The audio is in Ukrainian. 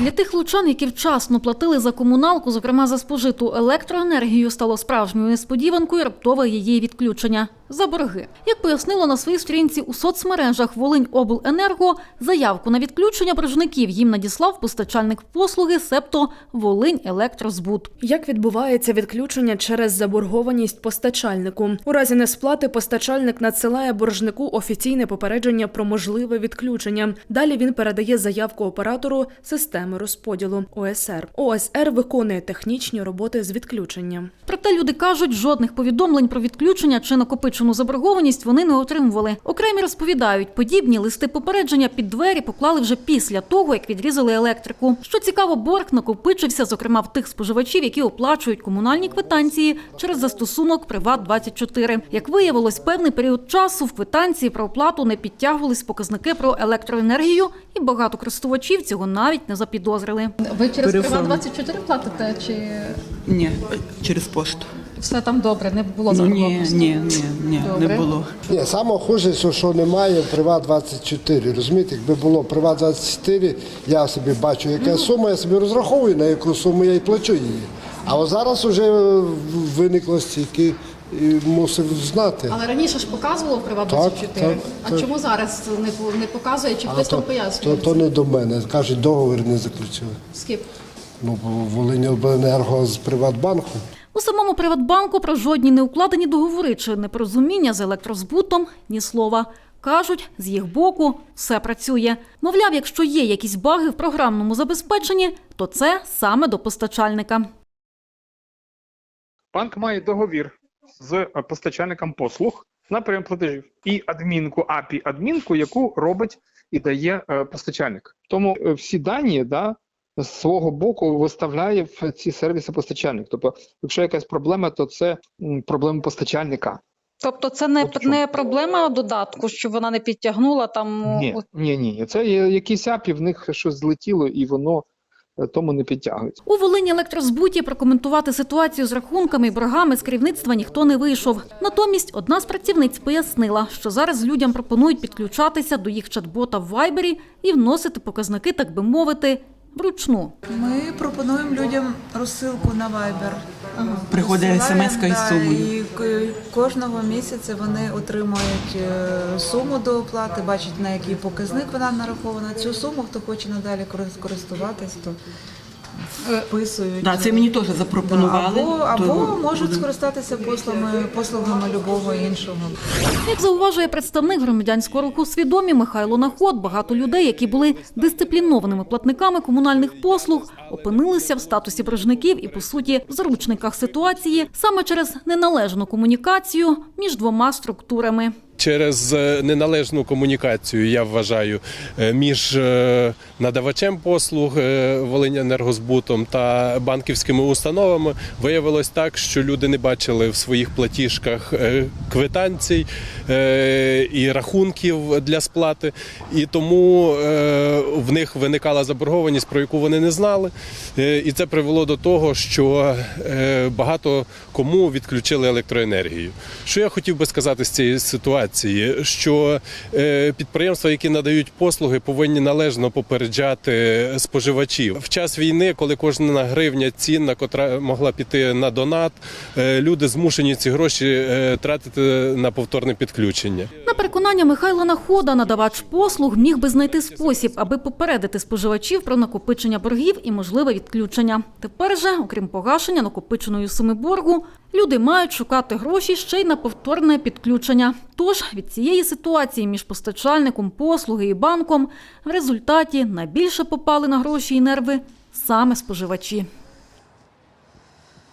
Для тих лучан, які вчасно платили за комуналку, зокрема за спожиту електроенергію, стало справжньою несподіванкою раптове її відключення за борги. Як пояснило на своїй сторінці у соцмережах Волиньобленерго, заявку на відключення боржників їм надіслав постачальник послуги, себто Волинь Електрозбут. Як відбувається відключення через заборгованість постачальнику? У разі несплати постачальник надсилає боржнику офіційне попередження про можливе відключення. Далі він передає заявку оператору системи розподілу ОСР. ОСР виконує технічні роботи з відключення. Проте люди кажуть, жодних повідомлень про відключення чи накопичену заборгованість вони не отримували. Окремі розповідають, подібні листи попередження під двері поклали вже після того, як відрізали електрику. Що цікаво, борг накопичився, зокрема в тих споживачів, які оплачують комунальні квитанції через застосунок Приват 24 Як виявилось, певний період часу в квитанції про оплату не підтягувались показники про електроенергію, і багато користувачів цього навіть не запідозрили. Ви через. Приват 24 платите чи Ні, через пошту. все там добре? Не було Ну ні, ні, ні, ні, Добре. не було. Ні, саме хуже, що, що немає Приват 24. Розумієте, якби було Приват 24, я собі бачу, яка сума, я собі розраховую, на яку суму я і плачу її. А от зараз вже виникло стільки і мусив знати. Але раніше ж показувало Приват Так, 24. так, а так. чому зараз не, по- не показує, чи хтось там то, пояснює? то, то не до мене. Кажуть, договір не заключили. З ким? Ну, Волині обленерго з Приватбанку. У самому Приватбанку про жодні неукладені договори чи непорозуміння з електрозбутом ні слова. Кажуть, з їх боку все працює. Мовляв, якщо є якісь баги в програмному забезпеченні, то це саме до постачальника. Банк має договір з постачальником послуг на прийом платежів і адмінку, API адмінку, яку робить і дає е, постачальник. Тому е, всі дані да, з свого боку виставляє в ці сервіси постачальник. Тобто, якщо якась проблема, то це проблема постачальника. Тобто це не, От не проблема додатку, що вона не підтягнула там. Ні, ні, ні. Це є якісь API, в них щось злетіло, і воно е, тому не підтягується. У Волині електрозбуті прокоментувати ситуацію з рахунками і боргами з керівництва ніхто не вийшов. Натомість одна з працівниць пояснила, що зараз людям пропонують підключатися до їх чат-бота в Вайбері і вносити показники, так би мовити, вручну. Ми пропонуємо людям розсилку на Viber. Приходить Розсилаємо, смс-ка і сумою. І к- кожного місяця вони отримують е, суму до оплати, бачать на який показник вона нарахована. Цю суму, хто хоче надалі корис- користуватись, то вписують. Да, це мені теж запропонували. Або, або то можуть скористатися послугами, послугами любого іншого. Як зауважує представник громадянського руху свідомі Михайло Наход, багато людей, які були дисциплінованими платниками комунальних послуг, опинилися в статусі боржників і, по суті, в заручниках ситуації саме через неналежну комунікацію між двома структурами. Через е, неналежну комунікацію, я вважаю, е, між е, надавачем послуг Волинянергозбутом та банківськими установами виявилось так, що люди не бачили в своїх платіжках квитанцій і рахунків для сплати, і тому в них виникала заборгованість, про яку вони не знали. І це привело до того, що багато кому відключили електроенергію. Що я хотів би сказати з цієї ситуації? Що е, підприємства, які надають послуги, повинні належно попереджати споживачів в час війни, коли кожна гривня цінна, котра могла піти на донат, е, люди змушені ці гроші е, тратити на повторне підключення. На переконання Михайла Находа, надавач послуг міг би знайти спосіб, аби попередити споживачів про накопичення боргів і можливе відключення. Тепер же, окрім погашення накопиченої суми боргу, люди мають шукати гроші ще й на повторне підключення. Тож від цієї ситуації між постачальником послуги і банком в результаті найбільше попали на гроші і нерви саме споживачі.